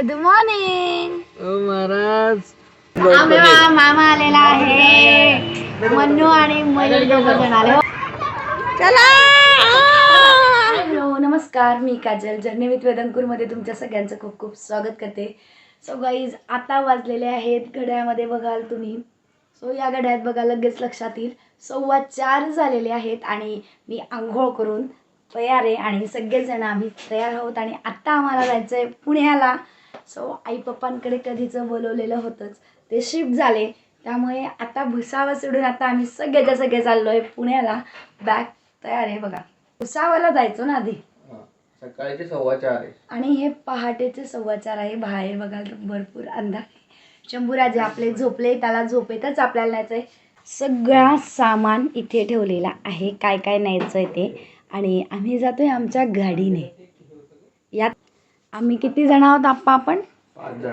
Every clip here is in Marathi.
गुड मॉर्निंग ओ महाराज. मामा आलेला आहे. मन्नू आणि मयूर दोघं जण आले. चला! हॅलो नमस्कार. मी काजल जर्नी विथ वेदंकूरमध्ये तुमच्या सगळ्यांचं खूप खूप स्वागत करते. सो गाईज आता वाजलेले आहेत. घड्यामध्ये बघाल तुम्ही. सो या घड्यात बघा लगेच लक्षात येईल. सव्वा चार झालेले आहेत आणि मी आंघोळ करून तयार आहे आणि सगळेजण आम्ही तयार आहोत. आणि आत्ता आम्हाला जायचं आहे पुण्याला. सो आई पप्पांकडे कधीचं बोलवलेलं होतंच ते शिफ्ट झाले. त्यामुळे आता भुसावळ सोडून आता आम्ही सगळेच्या सगळे चाललो आहे पुण्याला. बॅग तयार आहे बघा. भुसावळला जायचो ना आधी. सकाळचे सव्वा चार आहे. आणि हे पहाटेचे सव्वा चार आहे. बाहेर बघाल तर भरपूर अंधार आहे. शंभूराजे आपले झोपले त्याला झोपेतच आपल्याला न्यायचं आहे सगळा सामान इथे ठेवलेला आहे. काय काय न्यायचं आहे ते. आणि आम्ही जातोय आमच्या गाडीने. यात आम्ही किती जण आहोत आप्पा आपण?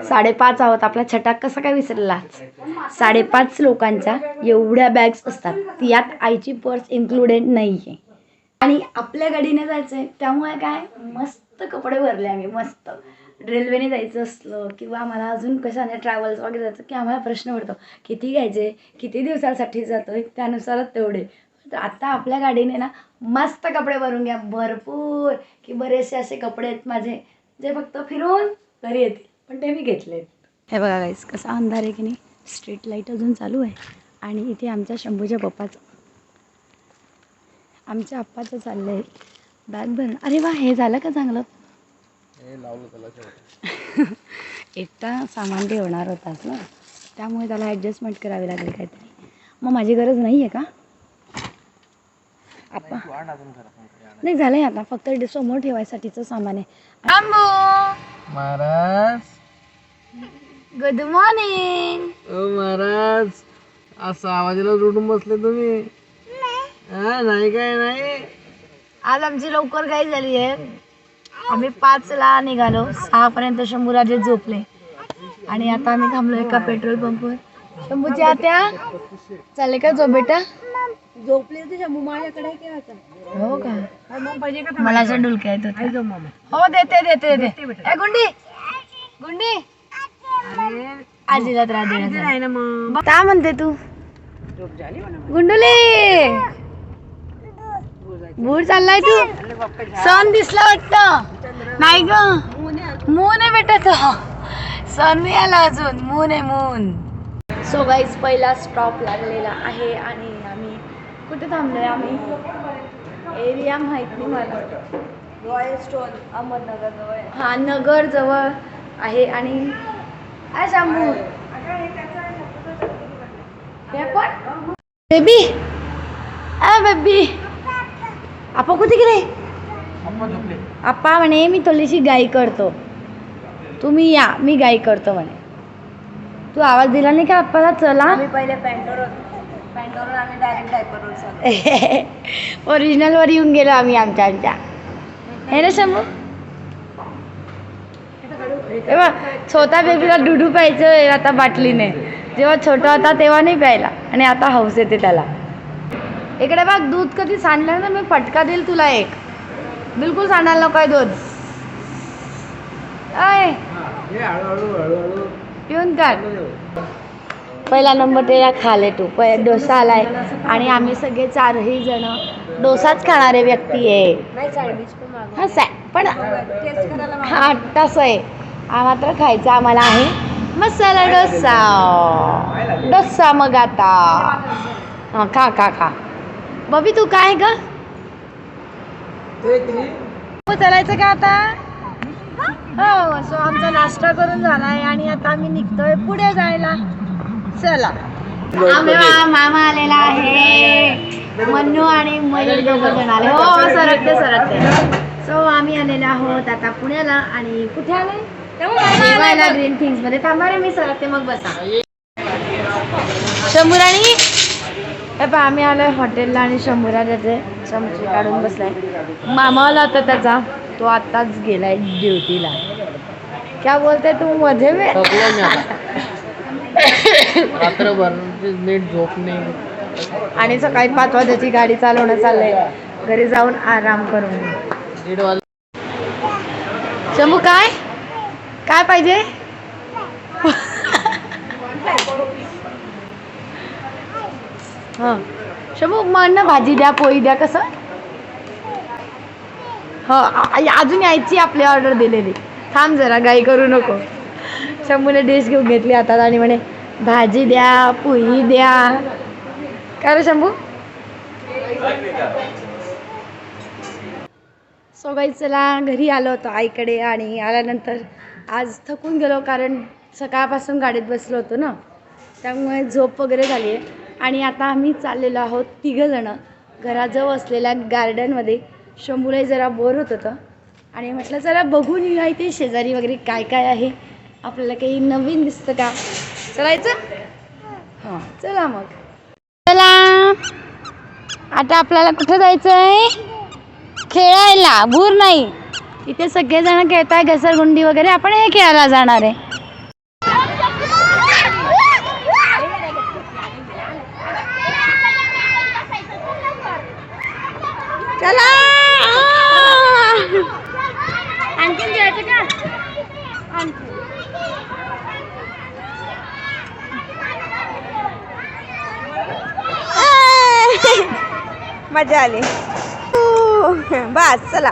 साडेपाच आहोत. आपला छटाक कसा काय विसरला साडेपाच लोकांच्या एवढ्या बॅग्स असतात. यात आईची पर्स इन्क्लुडेड नाही आहे आणि आपल्या गाडीने जायचं आहे त्यामुळे काय? मस्त कपडे भरले आम्ही. मस्त. रेल्वेने जायचं असलं किंवा आम्हाला अजून कशाने ट्रॅव्हल्स वगैरे जायचं की आम्हाला प्रश्न पडतो किती घ्यायचे? किती दिवसासाठी जातोय? त्यानुसारच तेवढे. तर आता आपल्या गाडीने ना मस्त कपडे भरून घ्या. भरपूर. की बरेचसे असे कपडे आहेत माझे. जे फक्त फिरून घरी येतील. पण ते मी घेतलेत हे बघा गाईस कसा अंधार आहे की नाही? स्ट्रीट लाइट अजून चालू आहे. आणि इथे आमच्या शंभूच्या पप्पाचं. आमच्या आप्पाचं चाललं आहे बॅग भरणं. अरे वा हे झालं का चांगलं? हे. एकटा सामान ठेवणार होतास ना? त्यामुळे त्याला ॲडजस्टमेंट करावी लागेल काहीतरी. मग माझी गरज नाही आहे का? आप्पा वाढ अजून खरं पण काही आणा. नाही झालंय आता. फक्त समोर ठेवायसाठीचं सामान आहे. महाराज. गुड मॉर्निंग ओ महाराज. असं आवाजाला रुटून बसले तुम्ही. हा नाही काय नाही? आज आमची लवकर काही झाली आहे. आम्ही पाचला निघालो. सहापर्यंत शंभूराजे झोपले. आणि आता आम्ही थांबलो एका पेट्रोल पंपवर. शंभूची आत्या. चालेल का झोप बेटा झोपले होते शंभू माझ्याकडे केव्हाचा हो का? मग पाहिजे का मला असं डुलक्या येत. जो मामा हो देते देते देते ए गुंडी! गुंडी! आजीला त्रास देण्याचा. आहे ना मग. का म्हणते तू. झोप झाली म्हणा. गुंडुले! भूर चाललाय तू. सन दिसला वाटत. नाही ग. मून आहे बेटा तो. सन नाही आला अजून. मून आहे मून. सो गाईज पहिला स्टॉप लागलेला आहे आणि आम्ही कुठे थांबलोय आम्ही? एरिया माहीत नाही मला. रॉयल स्टोन अहमदनगर जवळ. हा नगर जवळ आहे आणि हे पण? बेबी! आ बेबी! आपा कुठे गेले? आप्पा म्हणे मी थोडीशी गाई करतो. तुम्ही या मी गाई करतो म्हणे. तू आवाज दिला नाही का आप्पाला चला. आम्ही पहिले पॅन्टवर पॅन्टवरून आम्ही डायरेक्ट डायपरवर चालतो ओरिजिनल वर येऊन गेलो आम्ही आमच्या आमच्या. हे ना शंभू? तेव्हा छोटा बेबीला डुडू प्यायचं आता बाटलीने. जेव्हा छोटा होता तेव्हा नाही प्यायला. आणि आता हौस येते त्याला. इकडे बघ दूध कधी सांडलं ना मी फटका देईल तुला एक. बिलकुल सांडायला नको आहे दूध. हे हळूहळू हळूहळू. पिऊन काढ पहिला नंबर त्याला खाले तू. पहि डोसा आलाय. आणि आम्ही सगळे चारही जण डोसाच खाणारे व्यक्ती आहे. हा सॅ पण टेस्ट करायला मागव. हा तसं आहे. हा मात्र खायचा आम्हाला आहे. मसाला डोसा. डोसा मग आता. हा खा खा खा. बबी तू काय ग? हो, चालायचं का आता? हो सो आमचा नाश्ता करून झालाय आणि आता आम्ही निघतोय पुढे जायला. चला. आम्ही मामा आलेला आहे. मन्नू आणि मयूर दोघं आले. हो सरकते सरकते. सो आम्ही आलेलो आहोत आता पुण्याला आणि कुठे आले? जेवायला ग्रीन थिंग्समध्ये. थांबा रे मी सरकते मग बसा. शंभूराणी? हे पहा आम्ही आलोय हॉटेलला आणि शंभूरा त्याचे चमचे काढून बसलाय. मामा आला होता त्याचा. तो आत्ताच गेलाय ड्युटीला. क्या बोलते तू? मध्ये में? थकलो मी आता. रात्रभर नीट झोप नाही. आणि सकाळी पाच वाजायची गाडी चालवणं चाललंय. घरी जाऊन आराम करून. दीड शंभू काय? काय पाहिजे? हां. शंभू मग ना भाजी द्या पोळी द्या कसं? हो अजून यायची आपली ऑर्डर दिलेली. थांब जरा गाई करू नको. शंभूने डिश घेऊन घेतली हातात आणि म्हणे भाजी द्या पोळी द्या. काय रे शंभू? सो गाई चला घरी आलो होतो आईकडे आणि आल्यानंतर आज थकून गेलो कारण सकाळपासून गाडीत बसलो होतो ना. त्यामुळे झोप वगैरे झाली आहे आणि आता आम्ही चाललेलो आहोत तिघंजणं. घराजवळ असलेल्या गार्डनमध्ये शंभूलाही जरा बोर होत होतं. आणि म्हटलं चला बघून येऊया इथे शेजारी वगैरे काय काय आहे. आपल्याला काही नवीन दिसतं का? चलायचं हां चला मग. चला आता आपल्याला कुठं जायचं आहे खेळायला भूर नाही. इथे सगळेजण खेळताय घसरगुंडी वगैरे आपण हे खेळायला जाणार आहे चला आणखीन खेळायचं का मजा आली. बस चला.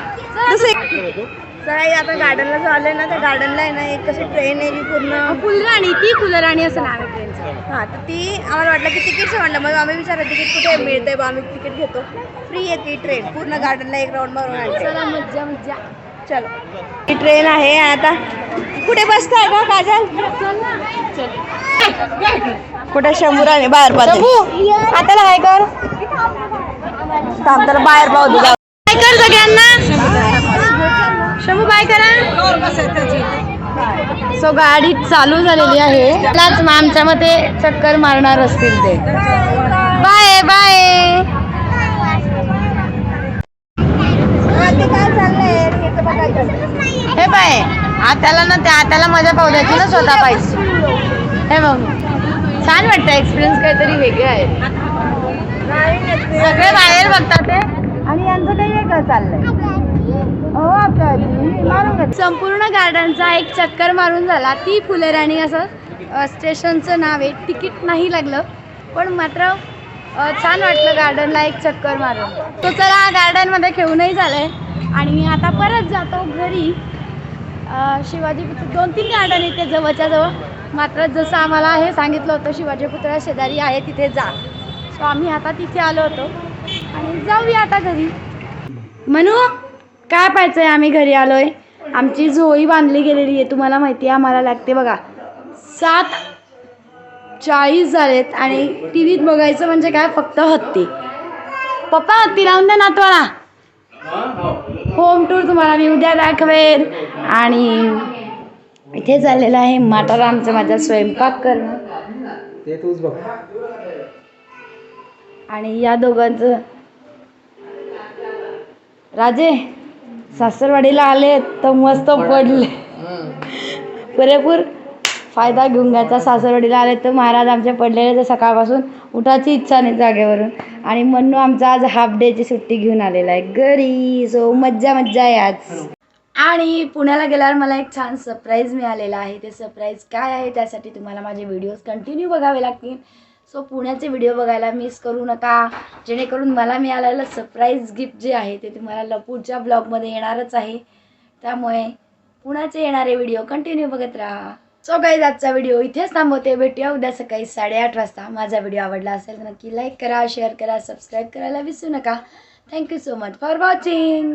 चला. आता गार्डनला जो आलोय ना त्या गार्डनला आहे ना एक कशी ट्रेन आहे जी पूर्ण. फुलराणी ती फुलराणी असं नाव आहे ट्रेनचं हा तर ती आम्हाला वाटलं की तिकीटचं म्हणलं मग आम्ही विचारलं तिकीट कुठे मिळतंय बा आम्ही तिकीट घेतो. फ्री आहे ती ट्रेन पूर्ण गार्डनला एक राऊंड मारून आणते चला मज्जा मज्जा. चलो. ही ट्रेन आहे आता. कुठे बसताय का काजल? कुठे शंभूराने बाहेर पाहते हाताला काय कर थांब त्याला बाहेर पाहू दे काय कर सगळ्यांना? शंभू बाय करा. सो गाडी चालू झालेली आहे. त्यालाच मग आमच्या मते चक्कर मारणार असतील ते. Bye bye. हे बाय आत्याला ना त्या आत्याला मजा पाहू द्यायची ना स्वतः पाहिजे. हे बघ. छान वाटतं एक्सपिरियन्स काहीतरी वेगळे आहे. सगळे बाहेर बघतात ते? आणि यांचं काही वेगळं चाललंय. हो. संपूर्ण गार्डनचा एक चक्कर मारून झाला. ती फुलेराणी असं स्टेशनचं नाव आहे. तिकीट नाही लागलं पण मात्र छान वाटलं गार्डनला एक चक्कर मारून. तो चला गार्डनमध्ये खेळूनही झालंय. आणि आता परत जातो घरी. शिवाजी पुत्र दोन तीन गार्डन इथे जवळच्या जवळ. मात्र जसं आम्हाला हे सांगितलं होतं शिवाजी पुतळा शेजारी आहे तिथे जा. सो आम्ही आता तिथे आलो होतो. आणि जाऊया आता घरी. म्हणू काय पाहायचं आहे आम्ही घरी आलोय. आमची झोळी बांधली गेलेली आहे. तुम्हाला माहिती आहे आम्हाला लागते बघा. सात चाळीस झालेत आणि टी व्हीत बघायचं म्हणजे काय? फक्त हत्ती. पप्पा हत्ती लावून द्या नातवाला. होम टूर तुम्हाला मी उद्या दाखवेन. आणि इथे झालेलं आहे म्हातारामचं माझा स्वयंपाक करणं. ते तूच बघ. आणि या दोघांचं राजे सासरवाडीला आले तर मस्त पडले. पुरेपूर फायदा घेऊन घ्यायचा सासरवाडीला आले तर महाराज आमचे पडलेले तर सकाळपासून उठायची इच्छा नाही जागेवरून. आणि म्हणून आमचा आज हाफ डेची सुट्टी घेऊन आलेला आहे. घरी सो मज्जा मज्जा आहे आज. आणि पुण्याला गेल्यावर मला एक छान सरप्राईज मिळालेला आहे. ते सरप्राईज काय आहे? त्यासाठी तुम्हाला माझे व्हिडिओज कंटिन्यू बघावे लागतील. सो पुण्याचे व्हिडिओ बघायला मिस करू नका. जेणेकरून मला मिळालेलं सरप्राईज गिफ्ट जे आहे ते तुम्हाला लपूटच्या ब्लॉगमध्ये येणारच आहे. त्यामुळे पुण्याचे येणारे व्हिडिओ कंटिन्यू बघत राहा. सो काही आजचा व्हिडिओ इथेच थांबवते. भेटूया उद्या सकाळी साडेआठ वाजता. माझा व्हिडिओ आवडला असेल तर नक्की लाईक करा शेअर करा सबस्क्राईब करायला विसरू नका. Thank you so much for watching